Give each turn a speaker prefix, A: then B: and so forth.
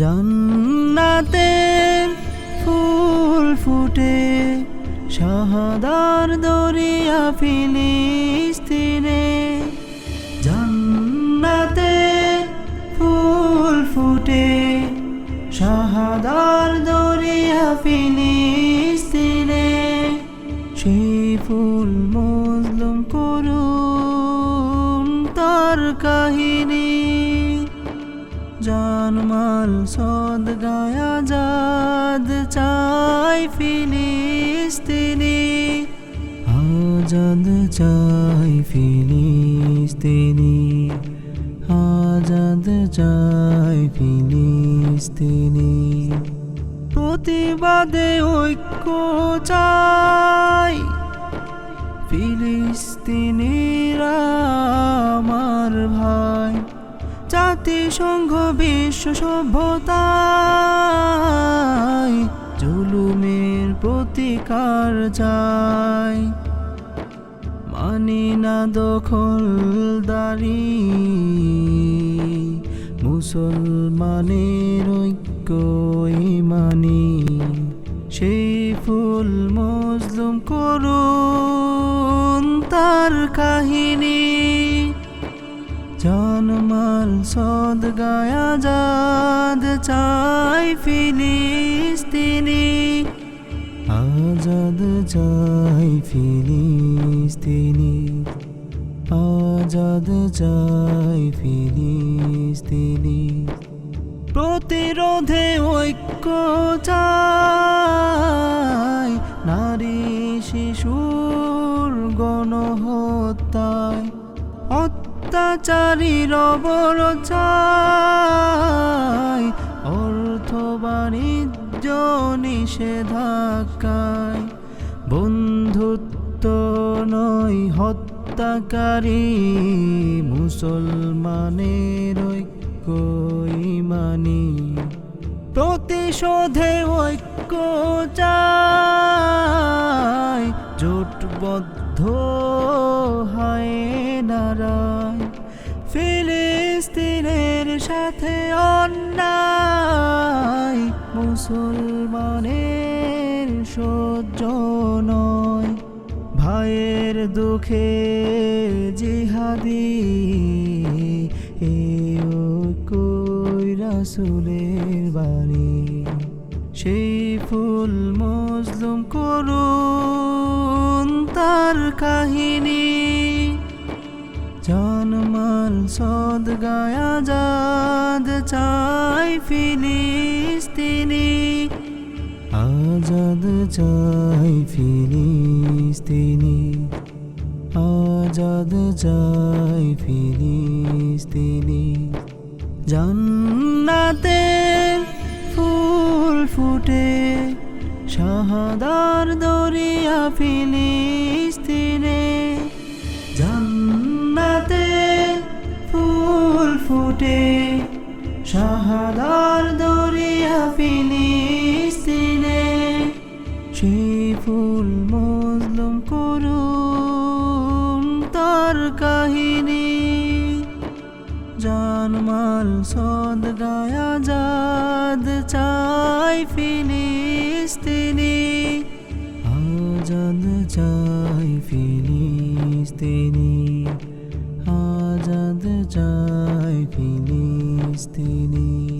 A: জান্নাতে ফুল ফুটে, শাহাদার দরিয়া ফিলিস্তিনে। জান্নাতে ফুল ফুটে, শাহাদার দরিয়া ফিলিস্তিনে। সেই ফুল মজলুম করুন তার কাহিনী। জানমাল সদ গায়া জাদ চাই ফিলিস্তিনি। আজাদ চাই ফিলিস্তিনি। আজাদ চাই ফিলিস্তিনি। প্রতিবাদে ঐক্য চাই ফিলিস্তিনিরা আমার ভাই। জাতিসংঘ বিশ্ব সভ্যতায় জুলুমের প্রতিকার চাই। মানি না দখলদারি। মুসলমানের ঐক্য মানি সেই ফুল মজলুম করুন তার কাহিনী। জানমাল সদ গায়া যাদ চাই ফিলিস্তিনি। আজাদ চাই ফিলিস্তিনি। আজাদ চাই ফিলিস্তিনি। প্রতিরোধে ঐক্য চাই, নারী শিশুর গণহত্যায়। অত্যাচারীর অবরোধ চাই অর্থ বাণিজ্য নিষেধাজ্ঞায়, বন্ধুত্ব নয় হত্যাকারী, মুসলমানের ঐক্য ইমানি। প্রতিশোধে ঐক্য চাই জোটবদ্ধ সাথে অন্যায়, মুসলমানের সহ্য নয়। ভাইয়ের দুঃখে জিহাদি রাসুলের বাণী। সেই ফুল মজলুম করুন তার কাহিনী। সদ গায়া যাদ চাই ফিলিস্তিনি। আজাদ চাই ফিলিস্তিনি। আজাদ চাই ফিলিস্তিনি। জান্নাতে ফুল ফুটে, শাহাদার দরিয়া ফিলিস্তিনে। ফুটে শাহাদার দরিয়া ফিলিস্তিনে, সেই ফুল মজলুম করুন তার কাহিনী। জানমাল সদ গায়া জাদ চাই ফিলিস্তিনি আজাদ চাই ফিলিস্তিনি আজাদ চাই ফিলিস্তিনি।